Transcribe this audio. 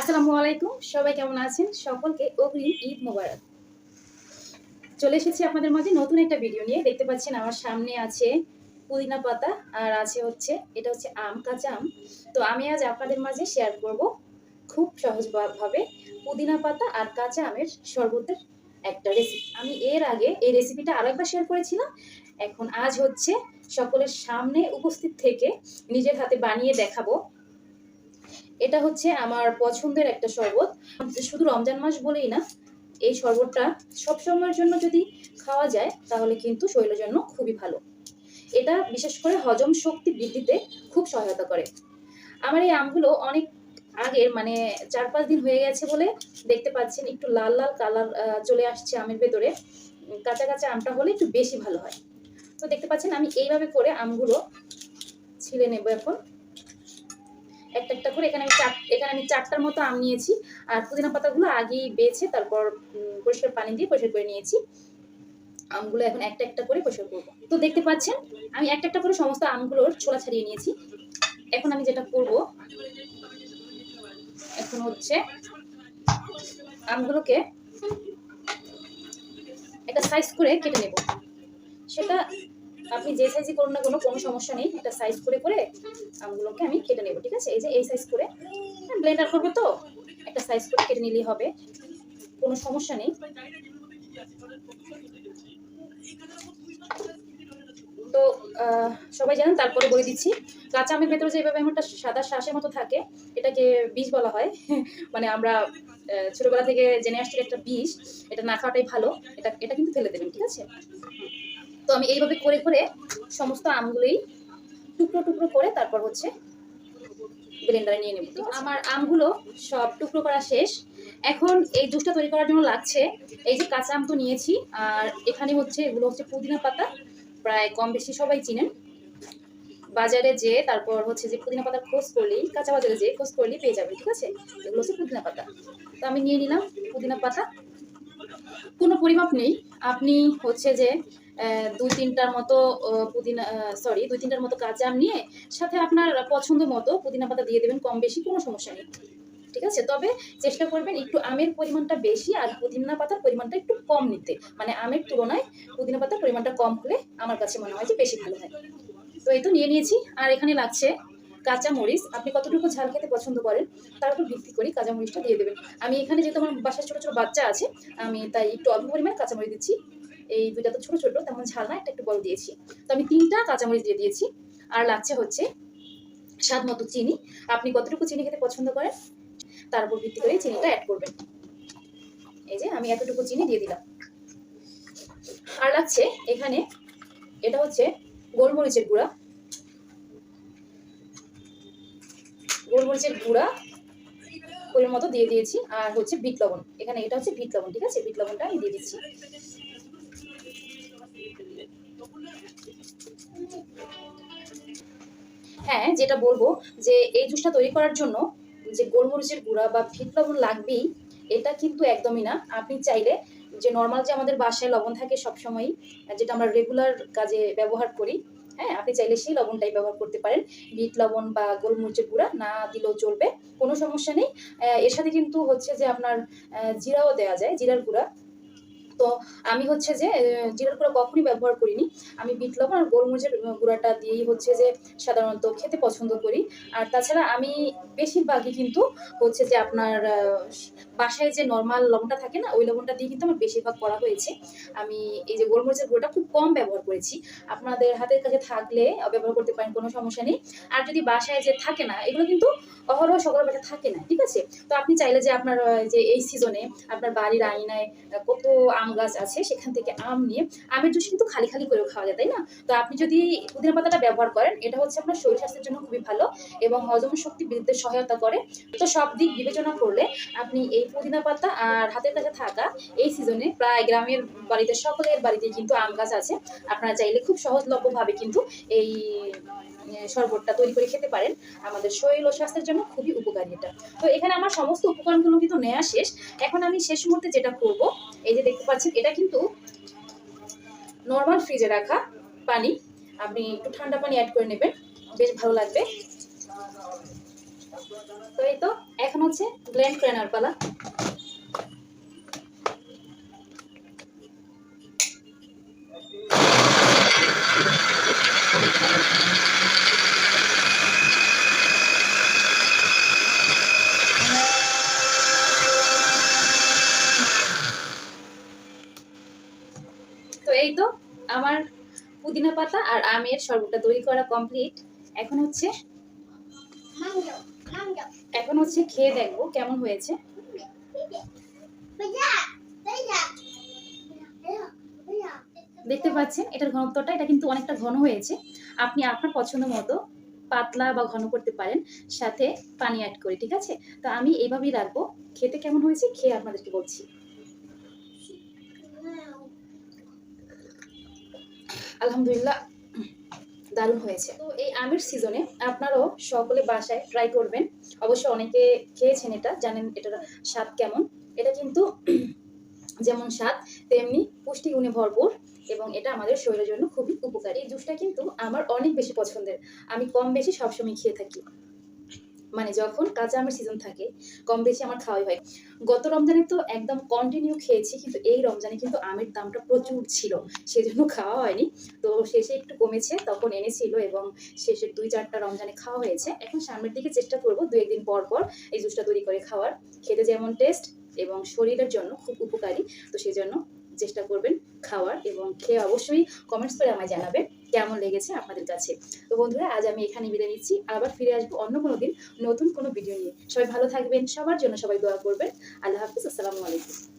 আসসালামু আলাইকুম, সবাই কেমন আছেন? সকলকে অগ্রিম ঈদ মোবারক। চলে এসেছি আপনাদের মাঝে নতুন একটা ভিডিও নিয়ে। দেখতে পাচ্ছেন আমার সামনে আছে পুদিনা পাতা আর আছে হচ্ছে, এটা হচ্ছে আম, কাঁচা আম। তো আমি আজ আপনাদের মাঝে শেয়ার করব খুব সহজভাবে পুদিনা পাতা আর কাঁচা আমের শরবতের একটা রেসিপি আমি এর আগে এই রেসিপিটা আরও একবার শেয়ার করেছিলাম। এখন আজ হচ্ছে সকলের সামনে উপস্থিত থেকে নিজের হাতে বানিয়ে দেখাবো এটা হচ্ছে আমার পছন্দের একটা শরবত। শুধু রমজান মাস বলেই না, এই শরবতটা সব সময়ের জন্য যদি খাওয়া যায়, তাহলে কিন্তু শরীরের জন্য খুবই ভালো। এটা বিশেষ করে হজম শক্তি বৃদ্ধিতে খুব সহায়তা করে। আমার এই আমগুলো অনেক আগের মানে চার পাঁচ দিন হয়ে গেছে বলে দেখতে পাচ্ছেন, একটু লাল লাল কালার চলে আসছে আমের ভেতরে। কাঁচা কাঁচা আমটা হলে একটু বেশি ভালো হয়। তো দেখতে পাচ্ছেন, আমি এইভাবে করে আমগুলো ছিলে নেব এখন। একটা একটা করে এখানে আমি চার, এখানে আমি চারটার মতো আম নিয়েছি। আর পুদিনা পাতাগুলো আগেই বেছে তারপর পরিষ্কার পানি দিয়ে পরিষ্কার করে নিয়েছি। আমগুলো এখন একটা একটা করে পরিষ্কার করব। তো দেখতে পাচ্ছেন, আমি একটা একটা করে সমস্ত আমগুলোর ছোলা ছাড়িয়ে নিয়েছি। এখন আমি যেটা করব, এখন হচ্ছে আমগুলোকে একটা সাইজ করে কেটে নেব। সেটা আপনি যে সাইজই করুন না কোনো কোনো সমস্যা নেই। একটা সাইজ করে করে আমগুলোকে আমি কেটে নেব, ঠিক আছে? এই যে এই সাইজ করে ব্লেন্ডার করব তো? একটা সাইজ করে কেটে নিলেই হবে। কোনো সমস্যা নেই। তো সবাই জানেন, তারপরে বলে দিচ্ছি। কাঁচা আমের ভেতরে যে এভাবে একটা সাদা শ্বাসের মতো থাকে, এটাকে বিষ বলা হয়। মানে আমরা ছোটবেলা থেকে জেনে আসছি একটা বিষ, এটা না খাওয়াটাই ভালো। এটা এটা কিন্তু ফেলে দেবেন, ঠিক আছে? তো আমি এইভাবে করে করে সমস্ত আমগুলোই টুকরো টুকরো করে তারপর হচ্ছে ব্লেন্ডারে নিয়ে নেব। আমার আমগুলো সব টুকরো করা শেষ। এখন এই জুসটা তৈরি করার জন্য লাগছে এই যে কাঁচা আম তো নিয়েছি, আর এখানে হচ্ছে এগুলো হচ্ছে পুদিনা পাতা, প্রায় কম বেশি সবাই চিনেন। বাজারে যে, তারপর হচ্ছে যে পুদিনা পাতার খোঁজ করলেই, কাঁচা বাজারে যে খোঁজ করলেই পেয়ে যাবে ঠিক আছে? এগুলো হচ্ছে পুদিনা পাতা। তো আমি নিয়ে নিলাম পুদিনা পাতা। কোনো পরিমাপ নেই। আপনি হচ্ছে যে দুই তিনটার মতো পুদিনা সরি দুই তিনটার মতো কাঁচা আম নিয়ে সাথে আপনার পছন্দ মতো পুদিনা পাতা দিয়ে দেবেন, কম বেশি কোনো সমস্যা নেই। ঠিক আছে? তবে চেষ্টা করবেন একটু আমের পরিমাণটা বেশি আর পুদিনা পাতার পরিমাণটা একটু কম নিতে। মানে আমের তুলনায় পুদিনা পাতার পরিমাণটা কম হলে আমার কাছে মনে হয় যে বেশি ভালো হয়। তো এই তো নিয়ে নিয়েছি। আর এখানে লাগছে কাঁচা মরিচ আপনি কতটুকু ঝাল খেতে পছন্দ করেন তার উপর ভিত্তি করে কাঁচা মরিচটা দিয়ে দেবেন। আমি এখানে যেহেতু আমার বাসায় ছোটো ছোটো বাচ্চা আছে, আমি তাই একটু অল্প পরিমাণে কাঁচামরিচ দিচ্ছি। এই দুইটা তো ছোটো ছোটো, তেমন ঝাল না একটা একটু বড় দিয়েছি। তো আমি তিনটা কাঁচামরিচ দিয়ে দিয়েছি। আর লাগছে হচ্ছে স্বাদ মতো চিনি। আপনি কতটুকু চিনি খেতে পছন্দ করেন? তার উপর ভিত্তি করে চিনিটা অ্যাড করবেন। এই যে আমি এতটুকু চিনি দিয়ে দিলাম। আর লাগছে এখানে, এটা হচ্ছে গোলমরিচের গুঁড়া। গোলমরিচের গুঁড়া পরিমাণ মতো দিয়ে দিয়েছি। আর হচ্ছে বিট লবণ। এখানে এটা হচ্ছে বিট লবণ, ঠিক আছে? বিট লবণটা আমি দিয়ে দিচ্ছি। হ্যাঁ যেটা বলব যে এই জুসটা তৈরি করার জন্য যে গোলমরিচের গুঁড়া বা ভিট লবণ লাগবেই, এটা কিন্তু একদমই না। আপনি চাইলে যে নর্মাল যে আমাদের বাসায় লবণ থাকে সবসময়ই, যেটা আমরা রেগুলার কাজে ব্যবহার করি হ্যাঁ আপনি চাইলে সেই লবণটাই ব্যবহার করতে পারেন। বিট লবণ বা গোলমরিচের গুঁড়া না দিলেও চলবে, কোনো সমস্যা নেই। এর সাথে কিন্তু হচ্ছে যে আপনার জিরাও দেওয়া যায়, জিরার গুঁড়া। তো আমি হচ্ছে যে জিরার গুঁড়া কখনই ব্যবহার করিনি। আমি বিট লবণ আর গোলমরিচের গুঁড়াটা দিয়েই হচ্ছে যে সাধারণত খেতে পছন্দ করি। আর তাছাড়া আমি বেশিরভাগই কিন্তু হচ্ছে যে আপনার বাসায় যে নর্মাল লবণটা থাকে না ওই লবণটা দিয়ে কিন্তু আমার বেশিরভাগ করা হয়েছে। আমি এই যে গোলমরিচের গুঁড়োটা খুব কম ব্যবহার করেছি। আপনাদের হাতের কাছে থাকলে ব্যবহার করতে পারেন কোনো সমস্যা নেই। আর যদি বাসায় যে থাকে না এগুলো কিন্তু অহরহ সকল বাসায় থাকে না ঠিক আছে? তো আপনি চাইলে যে আপনার যে এই সিজনে আপনার বাড়ির আঙিনায় আহ, কত আম গাছ আছে, সেখান থেকে আম নিয়ে, আমের জুস কিন্তু খালি খালি করেও খাওয়া যায়, তাই না? তো আপনি যদি পুদিনা পাতাটা ব্যবহার করেন, এটা হচ্ছে আপনার শরীর স্বাস্থ্যের জন্য খুবই ভালো এবং হজম শক্তি বৃদ্ধিতে সহায়তা করে। তো সব দিক বিবেচনা করলে আপনি এই পুদিনা পাতা আর হাতের কাছে থাকা এই সিজনে প্রায় গ্রামের বাড়িতে, সকলের বাড়িতে কিন্তু আম গাছ আছে। আপনারা চাইলে খুব সহজলভ্যভাবে কিন্তু এই শরবতটা তৈরি করে খেতে পারেন। আমাদের শরীর ও স্বাস্থ্যের জন্য খুবই উপকারী এটা। তো এখানে আমার সমস্ত উপকরণগুলো কিন্তু নেওয়া শেষ। এখন আমি শেষ মুহূর্তে যেটা করব, এই যে দেখতে পাচ্ছেন, এটা কিন্তু নর্মাল ফ্রিজে রাখা পানি। আপনি একটু ঠান্ডা পানি অ্যাড করে নেবেন, বেশ ভালো লাগবে। তো এই তো, এখন হচ্ছে ব্লেন্ড করে নেওয়ার পালা। তো এই তো, আমার পুদিনা পাতা আর আমের শরবতটা তৈরি করা কমপ্লিট এখন হচ্ছে. এখন হচ্ছে খেয়ে দেখব কেমন হয়েছে. দেখতে পাচ্ছেন, এটার ঘনত্বটা, এটা কিন্তু অনেকটা ঘন হয়েছে আপনি আপনার পছন্দ মতো পাতলা বা ঘন করতে পারেন, সাথে পানি অ্যাড করে, ঠিক আছে তো আমি এইভাবেই রাখব খেতে কেমন হয়েছে, খেয়ে আপনাদেরকে বলছি আলহামদুলিল্লাহ, দারুণ হয়েছে। তো এই আমের সিজনে আপনারাও সকলে বাসায় ট্রাই করবেন। অবশ্য অনেকে খেয়েছেন এটা, জানেন এটার স্বাদ কেমন। এটা কিন্তু যেমন স্বাদ, তেমনি পুষ্টিগুণে ভরপুর এবং এটা আমাদের শরীরের জন্য খুবই উপকারী। এই জুসটা কিন্তু আমার অনেক বেশি পছন্দের। আমি কম বেশি সবসময় খেয়ে থাকি। মানে যখন কাঁচা আমের সিজন থাকে, কম বেশি আমার খাওয়াই হয়। গত রমজানে তো একদম কন্টিনিউ খেয়েছি, কিন্তু এই রমজানে কিন্তু আমের দামটা প্রচুর ছিল, সেজন্য খাওয়া হয়নি। তো শেষে একটু কমেছে, তখন এনেছিল এবং শেষের দুই চারটা রমজানে খাওয়া হয়েছে। এখন সামনের দিকে চেষ্টা করব দু একদিন পর পর এই জুসটা তৈরি করে খাওয়ার। খেতে যেমন টেস্ট এবং শরীরের জন্য খুব উপকারী। তো সেই জন্য চেষ্টা করবেন খাওয়ার এবং খেয়ে অবশ্যই কমেন্টস করে আমায় জানাবেন। কেমন লেগেছে আপনাদের কাছে? তো বন্ধুরা, আজ আমি এখানে বিদায় নিচ্ছি। আবার ফিরে আসব অন্য কোনো দিন নতুন কোনো ভিডিও নিয়ে। সবাই ভালো থাকবেন, সবার জন্য সবাই দোয়া করবেন। আল্লাহ হাফিজ, আসসালামু আলাইকুম।